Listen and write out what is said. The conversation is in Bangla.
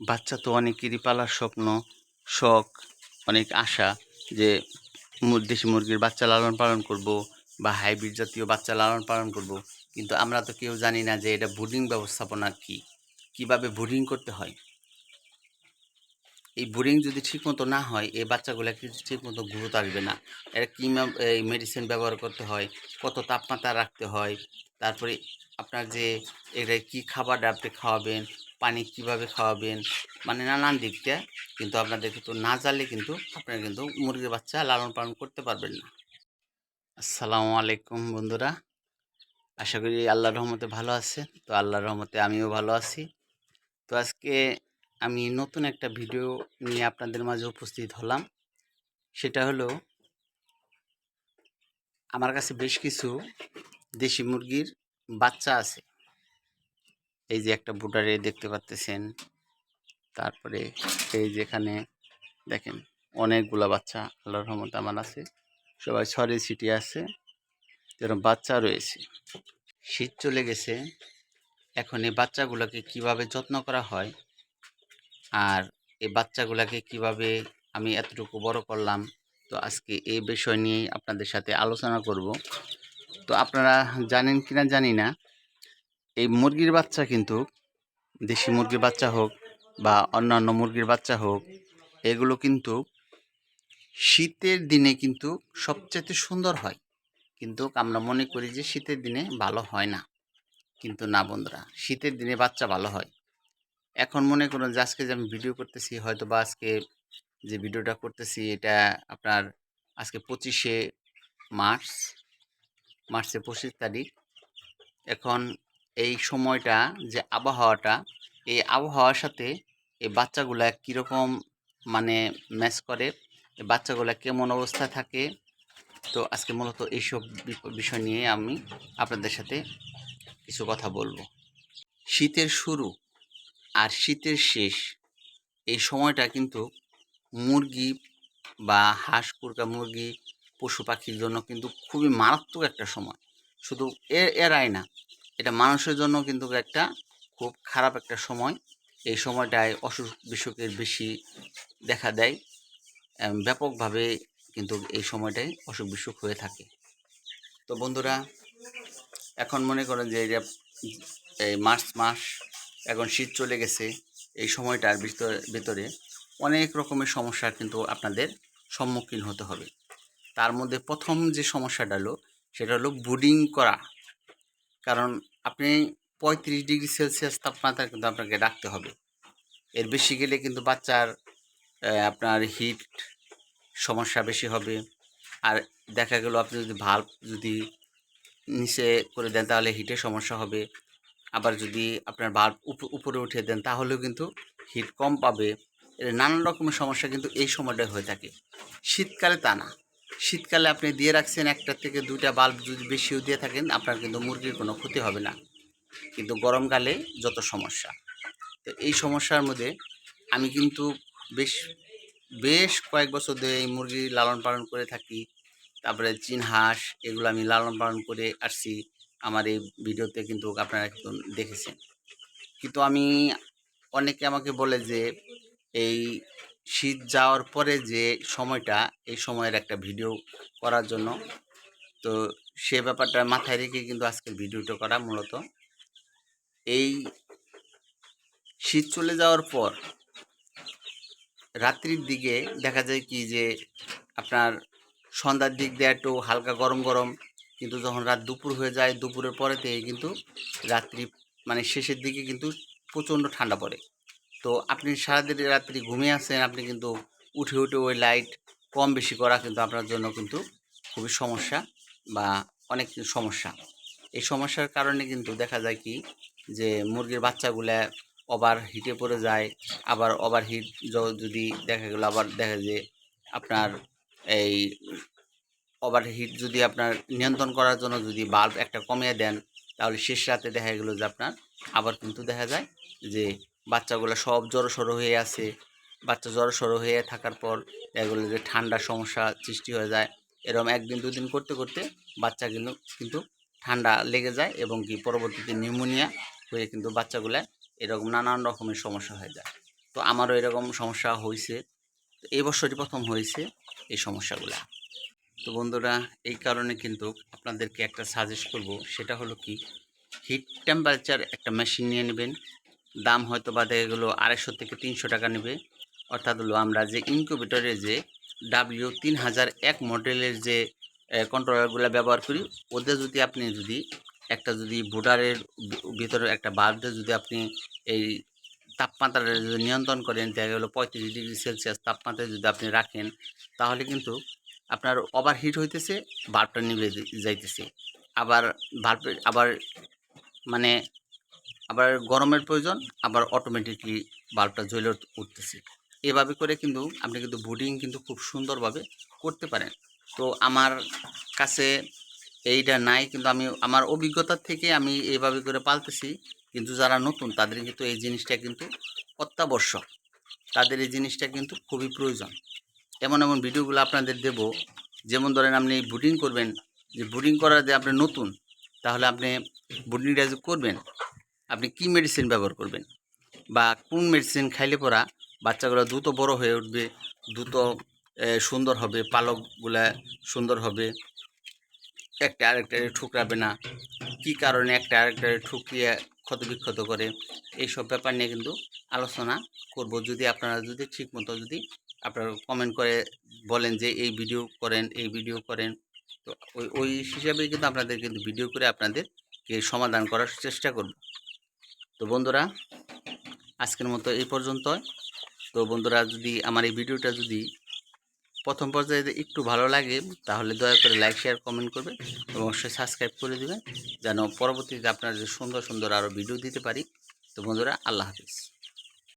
বাচ্চা তো অনেকেরই পালার স্বপ্ন, শখ, অনেক আশা যে দেশি মুরগির বাচ্চা লালন পালন করব বা হাইব্রিড জাতীয় বাচ্চা লালন পালন করব। কিন্তু আমরা তো কেউ জানি না যে এটা ব্রুডিং ব্যবস্থাপনা কি, কীভাবে ব্রুডিং করতে হয়। এই ব্রুডিং যদি ঠিকমতো না হয়, এই বাচ্চাগুলো কিন্তু ঠিকমতো গ্রোথ আসবে না? এর কী এই মেডিসিন ব্যবহার করতে হয়, কত তাপমাত্রা রাখতে হয়, তারপরে আপনার যে এটা কী খাবারটা আপনি খাওয়াবেন পানি কীভাবে খাওয়াবেন মানে নানান দিক দিয়ে কিন্তু আপনাদের কিন্তু না জানলে কিন্তু আপনারা কিন্তু মুরগির বাচ্চা লালন পালন করতে পারবেন না। আসসালামু আলাইকুম বন্ধুরা, আশা করি আল্লাহর রহমতে ভালো আছে তো আল্লাহর রহমতে আমিও ভালো আছি। তো আজকে আমি নতুন একটা ভিডিও নিয়ে আপনাদের মাঝে উপস্থিত হলাম। সেটা হলো, আমার কাছে বেশ কিছু দেশি মুরগির বাচ্চা আছে। এই যে একটা বুটারে দেখতে পাচ্তেছেন তারপরে এই যেখানে দেখেন অনেকগুলা বাচ্চা আল্লাহর রহমত আমার আছে। সবাই ছড়ে ছিটিয়ে আছে। যেরকম বাচ্চা রয়েছে। শীত চলে গেছে। এখন এই বাচ্চাগুলোকে কীভাবে যত্ন করা হয়? আর এই বাচ্চাগুলোকে কীভাবে আমি এতটুকু বড় করলাম? তো আজকে এই বিষয় নিয়ে আপনাদের সাথে আলোচনা করব। তো আপনারা জানেন কিনা জানি না। এই মুরগির বাচ্চা কিন্তু দেশি মুরগির বাচ্চা হোক বা অন্যান্য মুরগির বাচ্চা হোক, এগুলো কিন্তু শীতের দিনে কিন্তু সবচেয়ে সুন্দর হয়। কিন্তু আমরা মনে করি যে শীতের দিনে ভালো হয় না। কিন্তু না বন্ধুরা, শীতের দিনে বাচ্চা ভালো হয়। এখন মনে করুন যে আজকে যে আমি ভিডিও করতেছি হয়তো বা আজকে যে ভিডিওটা করতেছি, এটা আপনার আজকে পঁচিশে মার্চ, মার্চের পঁচিশ তারিখ। এখন এই সময়টা যে আবহাওয়াটা, এই আবহাওয়ার সাথে এই বাচ্চাগুলা কীরকম মানে ম্যাচ করে বাচ্চাগুলা কেমন অবস্থায় থাকে, তো আজকে মূলত এইসব বিষয় নিয়ে আমি আপনাদের সাথে কিছু কথা বলব। শীতের শুরু আর শীতের শেষ, এই সময়টা কিন্তু মুরগি বা হাঁস, কুরকা মুরগি, পশু পাখির জন্য কিন্তু খুবই মারাত্মক একটা সময়। শুধু এরাই না এটা মানুষের জন্য কিন্তু একটা খুব খারাপ একটা সময়। এই সময়টায় অসুখ বিসুখের বেশি দেখা দেয়। ব্যাপকভাবে কিন্তু এই সময়টায় অসুখ বিসুখ হয়ে থাকে। তো বন্ধুরা, এখন মনে করেন যে এই মার্চ মাস এখন শীত চলে গেছে, এই সময়টার ভিতর- অনেক রকমের সমস্যার কিন্তু আপনাদের সম্মুখীন হতে হবে। তার মধ্যে প্রথম যে সমস্যাটা হলো, সেটা হলো বুডিং করা। কারণ আপনি পঁয়ত্রিশ ডিগ্রি সেলসিয়াস তাপমাত্রা কিন্তু আপনাকে রাখতে হবে। এর বেশি গেলে কিন্তু বাচ্চার আপনার হিট সমস্যা বেশি হবে। আর দেখা গেল আপনি যদি ভাল্ব যদি নিচে করে দেন তাহলে হিটের সমস্যা হবে। আবার যদি আপনার ভাল্ব উপরে উঠে দেন তাহলেও কিন্তু হিট কম পাবে। নানান রকমের সমস্যা কিন্তু এই সময়টায় হয়ে থাকে। শীতকালে তা না। শীতকালে আপনি দিয়ে রাখছেন একটা থেকে দুইটা বাল্ব যদি বেশিও দিয়ে থাকেন, আপনার কিন্তু মুরগির কোনো ক্ষতি হবে না। কিন্তু গরমকালে যত সমস্যা। তো এই সমস্যার মধ্যে আমি কিন্তু বেশ বেশ কয়েক বছর ধরে এই মুরগি লালন পালন করে থাকি। তারপরে চীন হাঁস, এগুলো আমি লালন পালন করে আসছি। আমার এই ভিডিওতে কিন্তু আপনারা কিন্তু দেখেছেন। কিন্তু আমি, অনেকে আমাকে বলে যে, এই শীত যাওয়ার পরে যে সময়টা, এই সময়ের একটা ভিডিও করার জন্য। তো সে ব্যাপারটা মাথায় রেখে কিন্তু আজকের ভিডিওটা করা মূলত। এই শীত চলে যাওয়ার পর রাত্রির দিকে দেখা যায় কি যে, আপনার সন্ধ্যার দিক দিয়ে একটু হালকা গরম গরম, কিন্তু যখন রাত দুপুর হয়ে যায়, দুপুরের পরে থেকে কিন্তু রাত্রি মানে শেষের দিকে কিন্তু প্রচণ্ড ঠান্ডা পড়ে। তো আপনি সারাদিন রাত্রি ঘুমিয়ে আসেন আপনি কিন্তু উঠে উঠে ওই লাইট কম বেশি করা কিন্তু আপনার জন্য কিন্তু খুবই সমস্যা বা অনেক সমস্যা। এই সমস্যার কারণে কিন্তু দেখা যায় কি যে মুরগির বাচ্চাগুলা ওভার হিটে পড়ে যায়, আবার ওভার হিট যদি দেখা গেলো আবার দেখা যে আপনার এই ওভার হিট যদি আপনার নিয়ন্ত্রণ করার জন্য যদি বাল্ব একটা কমিয়ে দেন, তাহলে শেষ রাতে দেখা গেলো যে আপনার আবার কিন্তু দেখা যায় যে বাচ্চাগুলো সব জড়সড়ো হয়ে আছে। বাচ্চা জড়সড়ো হয়ে থাকার পর এগুলো যে ঠান্ডার সমস্যা সৃষ্টি হয়ে যায় এরকম একদিন দুদিন করতে করতে বাচ্চাগুলো কিন্তু কিন্তু ঠান্ডা লেগে যায় এবং কি পরবর্তীতে নিউমোনিয়া হয়ে কিন্তু বাচ্চাগুলো এরকম নানান রকমের সমস্যা হয়ে যায়। তো আমারও এরকম সমস্যা হয়েছে। এই বছরই প্রথম হয়েছে এই সমস্যাগুলো। তো বন্ধুরা, এই কারণে কিন্তু আপনাদেরকে একটা সাজেস্ট করব, সেটা হলো কি হিট টেম্পারেচার একটা মেশিন নিয়ে নেবেন। দাম হয়তো বা দেখা গেলো আড়াইশো থেকে তিনশো টাকা নেবে। অর্থাৎ হলো আমরা যে ইনকিউবেটরে যে ডাব্লিউ তিন হাজার এক মডেলের যে কন্ট্রোলারগুলো ব্যবহার করি, ওদের যদি আপনি যদি একটা যদি বোর্ডারের ভিতরে একটা বাল্বে যদি আপনি এই তাপমাত্রাটা যদি নিয়ন্ত্রণ করেন, দেখা গেলো পঁয়ত্রিশ ডিগ্রি সেলসিয়াস তাপমাত্রায় যদি আপনি রাখেন, তাহলে কিন্তু আপনার ওভার হিট হইতেছে, বাল্বটা নিভে যাইতেছে। আবার বাল্ব আবার মানে আবার গরমের প্রয়োজন, আবার অটোমেটিকলি বাল্বটা জ্বলে উঠতেছে। এভাবে করে কিন্তু আপনি কিন্তু বুডিং কিন্তু খুব সুন্দরভাবে করতে পারেন। তো আমার কাছে এইটা নাই, কিন্তু আমি, আমার অভিজ্ঞতার থেকে আমি এইভাবে করে পালতেছি। কিন্তু যারা নতুন, তাদের কিন্তু এই জিনিসটা কিন্তু অত্যাবশ্যক। তাদের এই জিনিসটা কিন্তু খুবই প্রয়োজন। এমন এমন ভিডিওগুলো আপনাদের দেব। যেমন ধরেন আপনি বুডিং করবেন, যে বুডিং করার যে আপনি নতুন, তাহলে আপনি বুডিংটা যে করবেন আপনি কি মেডিসিন ব্যবহার করবেন? বা কোন মেডিসিন খাইলে পরা বাচ্চাগুলো দ্রুত বড় হয়ে উঠবে, দ্রুত সুন্দর হবে, পালকগুলা সুন্দর হবে, একটা আরেকটারে ঠুকরাবে না, কি কারণে একটা আরেকটা ঠুকরিয়ে ক্ষতবিক্ষত করে? এইসব ব্যাপার নিয়ে কিন্তু আলোচনা করব। যদি আপনারা যদি ঠিকমতো যদি আপনারা কমেন্ট করে বলেন যে এই ভিডিও করেন, এই ভিডিও করেন, তো ওই ওই হিসাবে কিন্তু আপনাদের কিন্তু ভিডিও করে আপনাদেরকে সমাধান করার চেষ্টা করব। তো বন্ধুরা, আজকের মতো এই পর্যন্ত তো বন্ধুরা, যদি আমার এই ভিডিওটা যদি প্রথম পর্যায়ে একটু ভালো লাগে, তাহলে দয়া করে লাইক শেয়ার কমেন্ট করবে এবং অবশ্যই সাবস্ক্রাইব করে দেবেন, যেন পরবর্তীতে আপনার যে সুন্দর সুন্দর আরও ভিডিও দিতে পারি। তো বন্ধুরা, আল্লাহ হাফিজ।